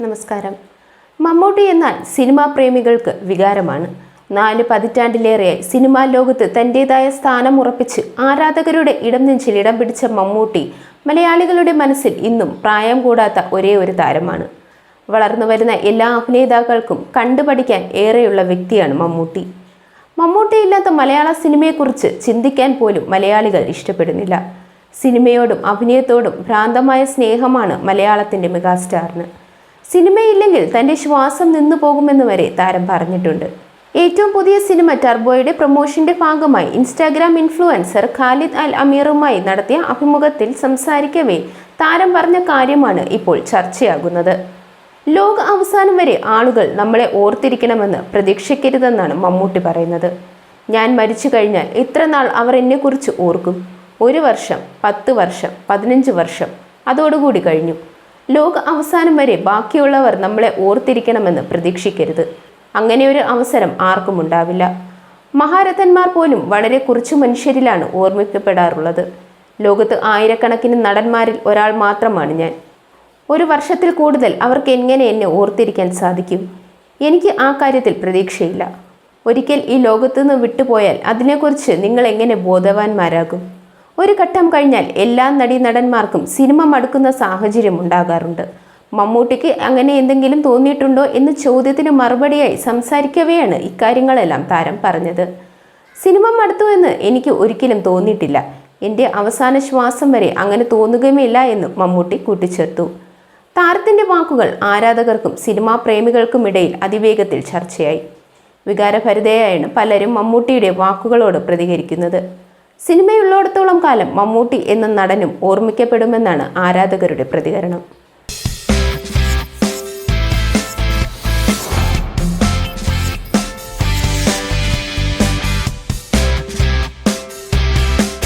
നമസ്കാരം. മമ്മൂട്ടി എന്നാൽ സിനിമാ പ്രേമികൾക്ക് വികാരമാണ്. നാല് പതിറ്റാണ്ടിലേറെ സിനിമാ ലോകത്ത് തന്റെതായ സ്ഥാനം ഉറപ്പിച്ച് ആരാധകരുടെ ഇടം നെഞ്ചിൽ ഇടം പിടിച്ച മമ്മൂട്ടി മലയാളികളുടെ മനസ്സിൽ ഇന്നും പ്രായം കൂടാത്ത ഒരേ ഒരു താരമാണ്. വളർന്നു വരുന്ന എല്ലാ അഭിനേതാക്കൾക്കും കണ്ടുപഠിക്കാൻ ഏറെയുള്ള വ്യക്തിയാണ് മമ്മൂട്ടി. മമ്മൂട്ടിയില്ലാത്ത മലയാള സിനിമയെക്കുറിച്ച് ചിന്തിക്കാൻ പോലും മലയാളികൾ ഇഷ്ടപ്പെടുന്നില്ല. സിനിമയോടും അഭിനയത്തോടും ഭ്രാന്തമായ സ്നേഹമാണ് മലയാളത്തിന്റെ മെഗാസ്റ്റാറിന്. സിനിമയില്ലെങ്കിൽ തന്റെ ശ്വാസം നിന്നു പോകുമെന്ന് വരെ താരം പറഞ്ഞിട്ടുണ്ട്. ഏറ്റവും പുതിയ സിനിമ ടർബോയുടെ പ്രൊമോഷന്റെ ഭാഗമായി ഇൻസ്റ്റാഗ്രാം ഇൻഫ്ലുവൻസർ ഖാലിദ് അൽ അമീറുമായി നടത്തിയ അഭിമുഖത്തിൽ സംസാരിക്കവേ താരം പറഞ്ഞ കാര്യമാണ് ഇപ്പോൾ ചർച്ചയാകുന്നത്. ലോക അവസാനം വരെ ആളുകൾ നമ്മളെ ഓർത്തിരിക്കണമെന്ന് പ്രതീക്ഷിക്കരുതെന്നാണ് മമ്മൂട്ടി പറയുന്നത്. ഞാൻ മരിച്ചു കഴിഞ്ഞാൽ ഇത്ര നാൾ അവർ എന്നെക്കുറിച്ച് ഓർക്കും? ഒരു വർഷം പത്ത് വർഷം പതിനഞ്ച് വർഷം അതോടുകൂടി കഴിഞ്ഞു. ലോക അവസാനം വരെ ബാക്കിയുള്ളവർ നമ്മളെ ഓർത്തിരിക്കണമെന്ന് പ്രതീക്ഷിക്കരുത്. അങ്ങനെ ഒരു അവസരം ആർക്കും ഉണ്ടാവില്ല. മഹാരഥന്മാർ പോലും വളരെ കുറച്ചു മനുഷ്യരിലാണ് ഓർമ്മിക്കപ്പെടാറുള്ളത്. ലോകത്ത് ആയിരക്കണക്കിന് നടന്മാരിൽ ഒരാൾ മാത്രമാണ് ഞാൻ. ഒരു വർഷത്തിൽ കൂടുതൽ അവർക്ക് എങ്ങനെ എന്നെ ഓർത്തിരിക്കാൻ സാധിക്കും? എനിക്ക് ആ കാര്യത്തിൽ പ്രതീക്ഷയില്ല. ഒരിക്കൽ ഈ ലോകത്തു നിന്ന് വിട്ടുപോയാൽ അതിനെക്കുറിച്ച് നിങ്ങൾ എങ്ങനെ ബോധവാന്മാരാകും? ഒരു ഘട്ടം കഴിഞ്ഞാൽ എല്ലാ നടീനടന്മാർക്കും സിനിമ മടുക്കുന്ന സാഹചര്യം ഉണ്ടാകാറുണ്ട്. മമ്മൂട്ടിക്ക് അങ്ങനെ എന്തെങ്കിലും തോന്നിയിട്ടുണ്ടോ എന്ന ചോദ്യത്തിന് മറുപടിയായി സംസാരിക്കവെയാണ് ഇക്കാര്യങ്ങളെല്ലാം താരം പറഞ്ഞത്. സിനിമ മടുത്തു എന്ന് എനിക്ക് ഒരിക്കലും തോന്നിയിട്ടില്ല. എന്റെ അവസാന ശ്വാസം വരെ അങ്ങനെ തോന്നുകയുമില്ല എന്ന് മമ്മൂട്ടി കൂട്ടിച്ചേർത്തു. താരത്തിന്റെ വാക്കുകൾ ആരാധകർക്കും സിനിമാ പ്രേമികൾക്കും ഇടയിൽ അതിവേഗത്തിൽ ചർച്ചയായി. വികാരഭരിതയായാണ് പലരും മമ്മൂട്ടിയുടെ വാക്കുകളോട് പ്രതികരിക്കുന്നത്. സിനിമയുള്ളിടത്തോളം കാലം മമ്മൂട്ടി എന്ന നടനും ഓർമ്മിക്കപ്പെടുമെന്നാണ് ആരാധകരുടെ പ്രതികരണം